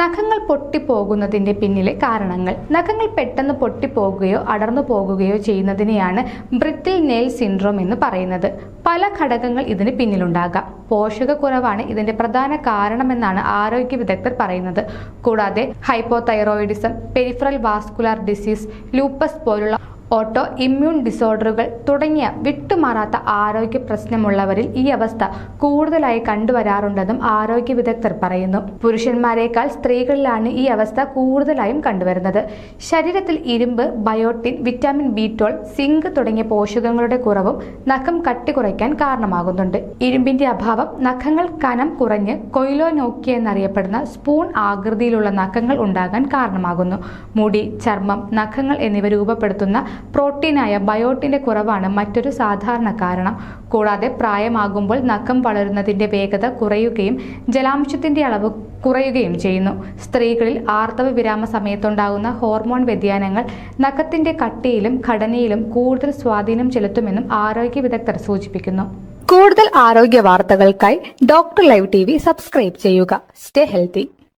നഖങ്ങൾ പൊട്ടിപ്പോകുന്നതിന്റെ പിന്നിലെ കാരണങ്ങൾ. നഖങ്ങൾ പെട്ടെന്ന് പൊട്ടിപ്പോകുകയോ അടർന്നു പോകുകയോ ചെയ്യുന്നതിനെയാണ് ബ്രിട്ടിൽ നെയിൽ സിൻഡ്രോം എന്ന് പറയുന്നത്. പല ഘടകങ്ങൾ ഇതിന് പിന്നിലുണ്ടാകാം. പോഷകക്കുറവാണ് ഇതിന്റെ പ്രധാന കാരണമെന്നാണ് ആരോഗ്യ വിദഗ്ധർ പറയുന്നത്. കൂടാതെ hypothyroidism peripheral vascular disease lupus പോലുള്ള ഓട്ടോ ഇമ്മ്യൂൺ ഡിസോർഡറുകൾ തുടങ്ങിയ വിട്ടുമാറാത്ത ആരോഗ്യ പ്രശ്നമുള്ളവരിൽ ഈ അവസ്ഥ കൂടുതലായി കണ്ടുവരാറുണ്ടെന്നും ആരോഗ്യ വിദഗ്ധർ പറയുന്നു. പുരുഷന്മാരെക്കാൾ സ്ത്രീകളിലാണ് ഈ അവസ്ഥ കൂടുതലായും കണ്ടുവരുന്നത്. ശരീരത്തിൽ ഇരുമ്പ് biotin vitamin B twelve zinc തുടങ്ങിയ പോഷകങ്ങളുടെ കുറവും നഖം കട്ടി കുറയ്ക്കാൻ കാരണമാകുന്നുണ്ട്. ഇരുമ്പിന്റെ അഭാവം നഖങ്ങൾ കനം കുറഞ്ഞ് കൊയിലോനോക്കി എന്നറിയപ്പെടുന്ന സ്പൂൺ ആകൃതിയിലുള്ള നഖങ്ങൾ ഉണ്ടാകാൻ കാരണമാകുന്നു. മുടി ചർമ്മം നഖങ്ങൾ എന്നിവ രൂപപ്പെടുത്തുന്ന പ്രോട്ടീനായ ബയോട്ടിന്റെ കുറവാണ് മറ്റൊരു സാധാരണ കാരണം. കൂടാതെ പ്രായമാകുമ്പോൾ നഖം വളരുന്നതിന്റെ വേഗത കുറയുകയും ജലാംശത്തിന്റെ അളവ് കുറയുകയും ചെയ്യുന്നു. സ്ത്രീകളിൽ ആർത്തവ വിരാമ സമയത്തുണ്ടാകുന്ന ഹോർമോൺ വ്യതിയാനങ്ങൾ നഖത്തിന്റെ കട്ടിയിലും ഘടനയിലും കൂടുതൽ സ്വാധീനം ചെലുത്തുമെന്നും ആരോഗ്യ വിദഗ്ധർ സൂചിപ്പിക്കുന്നു. കൂടുതൽ ആരോഗ്യ വാർത്തകൾക്കായി ഡോക്ടർ ലൈവ് ടി സബ്സ്ക്രൈബ് ചെയ്യുക. Stay healthy.